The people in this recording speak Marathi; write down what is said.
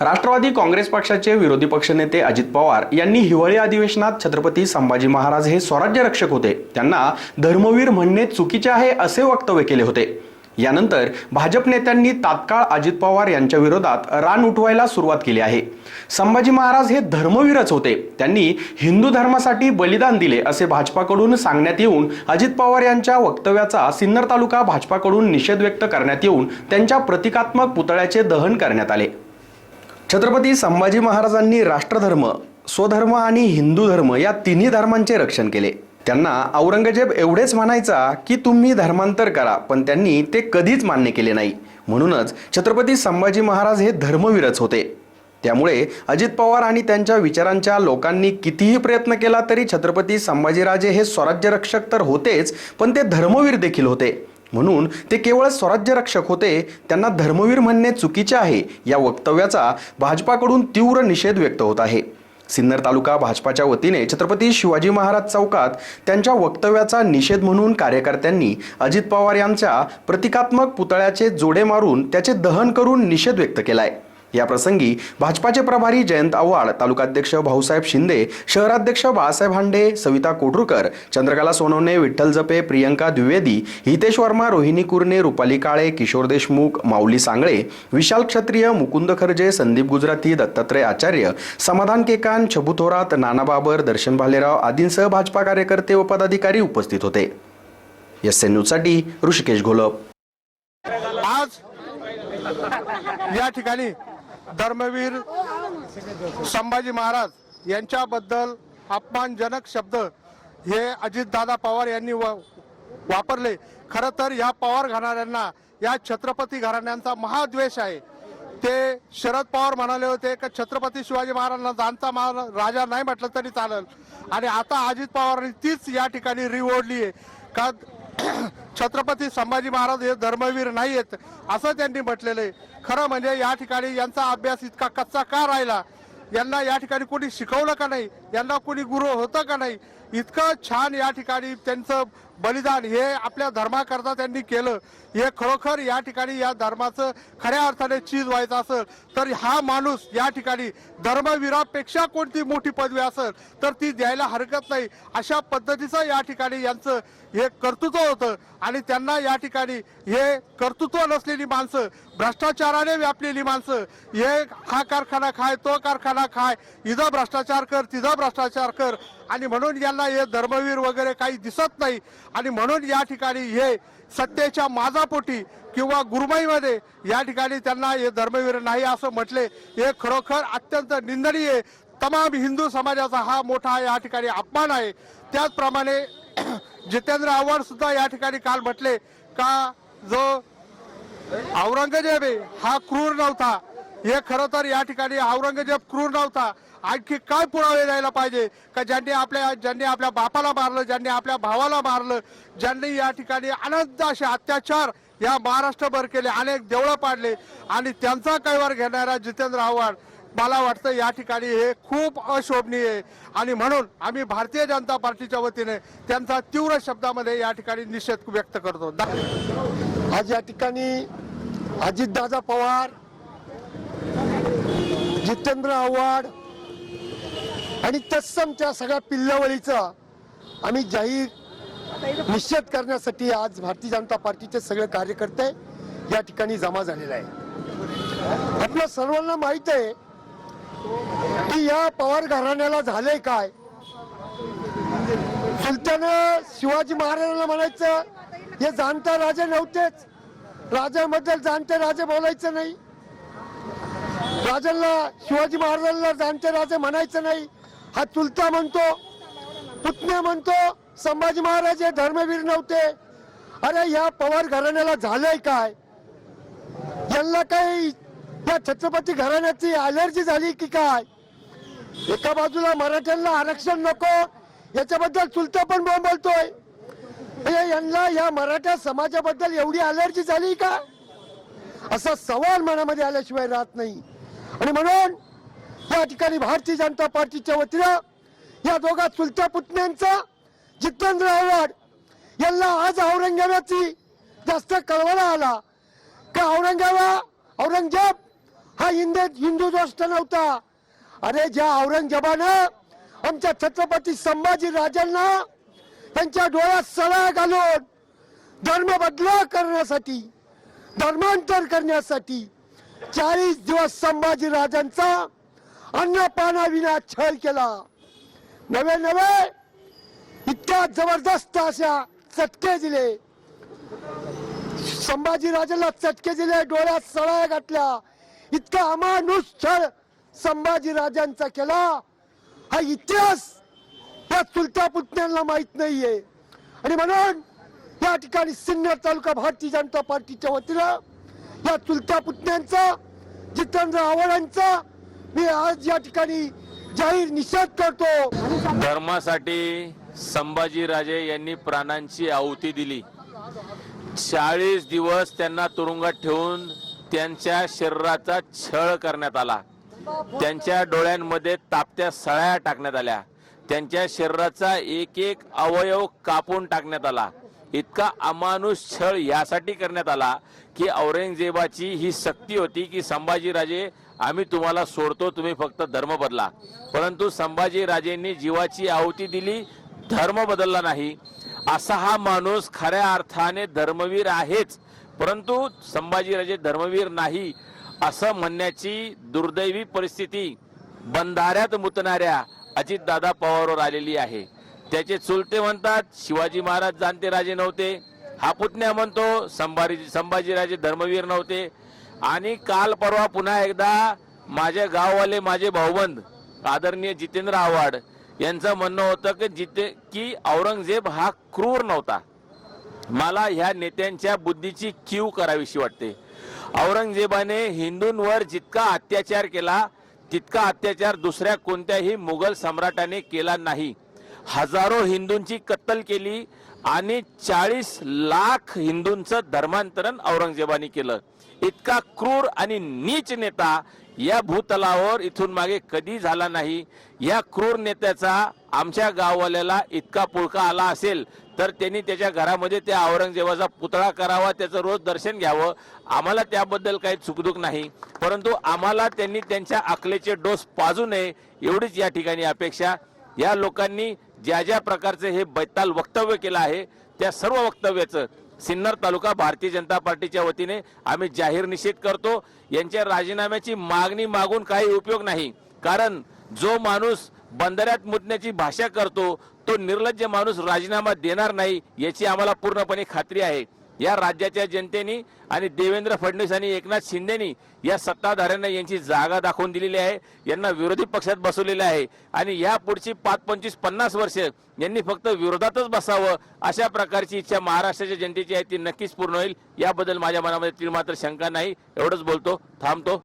राष्ट्रवादी काँग्रेस पक्षाचे विरोधी पक्षनेते अजित पवार यांनी हिवाळी अधिवेशनात छत्रपती संभाजी महाराज हे स्वराज्य रक्षक होते. त्यांना धर्मवीर म्हणणे चुकीचे आहे असे वक्तव्य केले होते. यानंतर भाजप नेत्यांनी तात्काळ अजित पवार यांच्या विरोधात रान उठवायला सुरुवात केली आहे. संभाजी महाराज हे धर्मवीरच होते. त्यांनी हिंदू धर्मासाठी बलिदान दिले असे भाजपाकडून सांगण्यात येऊन अजित पवार यांच्या वक्तव्याचा सिन्नर तालुका भाजपाकडून निषेध व्यक्त करण्यात येऊन त्यांच्या प्रतिकात्मक पुतळ्याचे दहन करण्यात आले. छत्रपती संभाजी महाराजांनी राष्ट्रधर्म स्वधर्म आणि हिंदू धर्म या तिन्ही धर्मांचे रक्षण केले. त्यांना औरंगजेब एवढेच म्हणायचा की तुम्ही धर्मांतर करा पण त्यांनी ते कधीच मान्य केले नाही. म्हणूनच छत्रपती संभाजी महाराज हे धर्मवीरच होते. त्यामुळे अजित पवार आणि त्यांच्या विचारांच्या लोकांनी कितीही प्रयत्न केला तरी छत्रपती संभाजीराजे हे स्वराज्य रक्षक तर होतेच पण ते धर्मवीर देखील होते. म्हणून ते केवळ स्वराज्य रक्षक होते त्यांना धर्मवीर म्हणणे चुकीचे आहे या वक्तव्याचा भाजपाकडून तीव्र निषेध व्यक्त होत आहे. सिन्नर तालुका भाजपाच्या वतीने छत्रपती शिवाजी महाराज चौकात त्यांच्या वक्तव्याचा निषेध म्हणून कार्यकर्त्यांनी अजित पवार यांच्या प्रतिकात्मक पुतळ्याचे जोडे मारून त्याचे दहन करून निषेध व्यक्त केला आहे प्रसंगी भाजपाचे प्रभारी जयंत आव्हाड तालुकाध्यक्ष भाऊसाहेब शिंदे शहराध्यक्ष बाळासाहेब हांडे सविता कोटरुकर चंद्रकला सोनवणे विठ्ठल जपे प्रियंका द्विवेदी हितेश वर्मा रोहिणी कुरणे रुपाली काळे किशोर देशमुख माऊली सांगळे विशाल क्षत्रिय मुकुंद खर्जे संदीप गुजराती दत्तात्रय आचार्य समाधान केकान छबू थोरात नाना बाबर दर्शन भालेराव आदींसह भाजपा कार्यकर्ते व पदाधिकारी उपस्थित होते. एस एन न्यूजसाठी ऋषिकेश घोलप. आज या ठिकाणी धर्मवीर संभाजी महाराज यांच्याबद्दल अपमानजनक शब्द हे अजितदादा पवार यांनी व वापरले. खरं तर या पवार घराण्यांना या छत्रपती घराण्यांचा महाद्वेष आहे. ते शरद पवार म्हणाले होते का छत्रपती शिवाजी महाराजांना जाणता महारा राजा नाही म्हटलं तरी चालेल. आणि आता अजित पवारांनी तीच या ठिकाणी रिओढली आहे. का छत्रपती संभाजी महाराज हे धर्मवीर नाही आहेत असं त्यांनी म्हटलेलं आहे. खरं म्हणजे या ठिकाणी यांचा अभ्यास इतका कच्चा का राहिला? यांना या ठिकाणी कोणी शिकवलं का नाही? यांना कोणी गुरु होतं का नाही? इतकं छान या ठिकाणी त्यांचं बलिदान हे आपल्या धर्माकरता त्यांनी केलं. हे खरोखर या ठिकाणी या धर्माचं खऱ्या अर्थाने चीज व्हायचं असेल तर हा माणूस या ठिकाणी धर्मवीरापेक्षा कोणती मोठी पदवी असेल तर ती द्यायला हरकत नाही. अशा पद्धतीचं या ठिकाणी यांचं हे कर्तृत्व होतं आणि त्यांना या ठिकाणी हे कर्तृत्व नसलेली माणसं भ्रष्टाचाराने व्यापलेली माणसं हे हा कारखाना खाय तो कारखाना खाय इथं भ्रष्टाचार कर तिथं भ्रष्टाचार कर. आणि म्हणून यांना हे धर्मवीर वगैरे काही दिसत नाही. आणि म्हणून या ठिकाणी हे सत्तेच्या माझापोटी किंवा गुरुमाईमध्ये या ठिकाणी त्यांना हे धर्मवीर नाही असं म्हटले. हे खरोखर अत्यंत निंदनीय. तमाम हिंदू समाजाचा हा मोठा या ठिकाणी अपमान आहे. त्याचप्रमाणे जितेंद्र आव्हाड सुद्धा या ठिकाणी काल म्हटले का जो औरंगजेब आहे हा क्रूर नव्हता. हे खरं तर या ठिकाणी औरंगजेब क्रूर नव्हता. आणखी काय पुरावे द्यायला पाहिजे? का ज्यांनी आपल्या ज्यांनी आपल्या बापाला मारलं ज्यांनी आपल्या भावाला मारलं ज्यांनी या ठिकाणी अनंत असे अत्याचार या महाराष्ट्रभर केले अनेक देवळं पाडले. आणि त्यांचा कैवार घेणारा जितेंद्र आव्हाड मला वाटतं या ठिकाणी हे खूप अशोभनीय आहे. आणि म्हणून आम्ही भारतीय जनता पार्टीच्या वतीने त्यांचा तीव्र शब्दामध्ये या ठिकाणी निषेध व्यक्त करतो. आज या ठिकाणी अजितदादा पवार जितेंद्र आव्हाड आणि तत्समच्या सगळ्या पिल्लावळीचा आम्ही जाहीर निश्चित करण्यासाठी आज भारतीय जनता पार्टीचे सगळे कार्यकर्ते या ठिकाणी जमा झालेले आहे आपल्या सर्वांना माहीत आहे की या पवार घराण्याला झालंय काय? सुलतानं शिवाजी महाराजांना म्हणायचं हे जाणता राजे नव्हतेच. राजाबद्दल जाणते राजे बोलायचं नाही. राजांना शिवाजी महाराजांना जाणते राजे म्हणायचं नाही. हा चुलता म्हणतो पुतण्या म्हणतो संभाजी महाराज हे धर्मवीर नव्हते. अरे या पवार घराण्याला झालंय काय? यांना काही या छत्रपती घराण्याची अलर्जी झाली की काय? एका बाजूला मराठ्यांना आरक्षण नको याच्याबद्दल चुलता पण बोलतोय. यांना या मराठा समाजाबद्दल एवढी अलर्जी झाली का? असा सवाल मनामध्ये आल्याशिवाय राहत नाही. आणि म्हणून या ठिकाणी भारतीय जनता पार्टीच्या वतीनं या दोघा चुलत्या पुतण्यांचा जितेंद्र आव्हाड यांना आज औरंगाबादची जास्त कळवळा आला. का औरंगजेबा? औरंगजेब हा हिंदे हिंदू दोस्त नव्हता. अरे ज्या औरंगजेबानं आमच्या छत्रपती संभाजी राजांना त्यांच्या डोळ्यात सळा घालून धर्म बदला करण्यासाठी धर्मांतर करण्यासाठी चाळीस दिवस संभाजी राजांचा अन्न पाण्याविना छळ केला. नवे नवे इतक्या जबरदस्त अशा चटके दिले. संभाजी राजाला चटके दिले डोळ्यात सळाया घातल्या. इतका अमानुष छळ संभाजी राजांचा केला. हा इतिहास या चुलत्या पुतण्यांना माहीत नाहीये. आणि म्हणून या ठिकाणी सिन्नर तालुका भारतीय जनता पार्टीच्या वतीनं या चुलत्या पुतण्यांचा जितेंद्र आव्हाडांचा मी आज या ठिकाणी जाहीर निषेध करतो. धर्मासाठी संभाजीराजे यांनी प्राणांची आहुती दिली. चाळीस दिवस त्यांना तुरुंगात ठेवून त्यांच्या शरीराचा छळ करण्यात आला. त्यांच्या डोळ्यांमध्ये तापत्या सळ्या टाकण्यात आल्या. त्यांच्या शरीराचा एक एक अवयव कापून टाकण्यात आला. इतका अमानुष छळ यासाठी करण्यात आला की औरंगजेबाची ही सक्ती होती की संभाजीराजे आम्ही तुम्हाला सोडतो तुम्ही फक्त धर्म बदला. परंतु संभाजीराजेंनी जीवाची आहुती दिली धर्म बदलला नाही. असा हा माणूस खऱ्या अर्थाने धर्मवीर आहेच परंतु संभाजीराजे धर्मवीर नाही असं म्हणण्याची दुर्दैवी परिस्थिती बंधाऱ्यात मुतणाऱ्या अजितदादा पवारवर आलेली आहे. त्याचे चुलते म्हणतात शिवाजी महाराज जाणते राजे नव्हते. हा पुतण्या म्हणतो संभाजी संभाजीराजे धर्मवीर नव्हते. आणि काल परवा पुन्हा एकदा माझ्या गाववाले माझे भाऊबंद आदरणीय जितेंद्र आव्हाड यांचं म्हणणं होतं की जिते की औरंगजेब हा क्रूर नव्हता. मला ह्या नेत्यांच्या बुद्धीची कीव करावीशी वाटते. औरंगजेबाने हिंदूंवर जितका अत्याचार केला तितका अत्याचार दुसऱ्या कोणत्याही मुघल सम्राटाने केला नाही. हजारो हिंदूंची कत्तल केली आणि चाळीस लाख हिंदूंचं धर्मांतरण औरंगजेबाने केलं. इतका क्रूर आणि नीच नेता या भूतलावर इथून मागे कधी झाला नाही. या क्रूर नेत्याचा आमच्या गाववाल्याला इतका पुळका आला असेल तर त्यांनी त्याच्या घरामध्ये त्या औरंगजेबाचा पुतळा करावा त्याचं रोज दर्शन घ्यावं. आम्हाला त्याबद्दल काही चुकदुक नाही. परंतु आम्हाला त्यांनी त्यांच्या अकलेचे डोस पाजू नये एवढीच या ठिकाणी अपेक्षा. या लोकांनी ज्या ज्या प्रकारचे हे बैताल वक्तव्य केलं आहे त्या सर्व वक्तव्याचं सिन्नर तालुका भारतीय जनता पार्टीच्या वतीने आम्ही जाहीर निषेध करतो. यांच्या राजीनाम्याची मागणी मागून काही उपयोग नाही. कारण जो माणूस बंदऱ्यात मुतण्याची भाषा करतो तो निर्लज्ज माणूस राजीनामा देणार नाही याची आम्हाला पूर्णपणे खात्री आहे. या राज्याच्या जनतेने आणि देवेंद्र फडणवीस आणि एकनाथ शिंदेनी या सत्ताधाऱ्यांना यांची जागा दाखवून दिलेली आहे. यांना विरोधी पक्षात बसवलेलं आहे. आणि या पुढची पाच पंचवीस पन्नास वर्ष यांनी फक्त विरोधातच बसावं अशा प्रकारची इच्छा महाराष्ट्राच्या जनतेची आहे. ती नक्कीच पूर्ण होईल. याबद्दल माझ्या मनामध्ये ती मात्र शंका नाही. एवढंच बोलतो. थांबतो.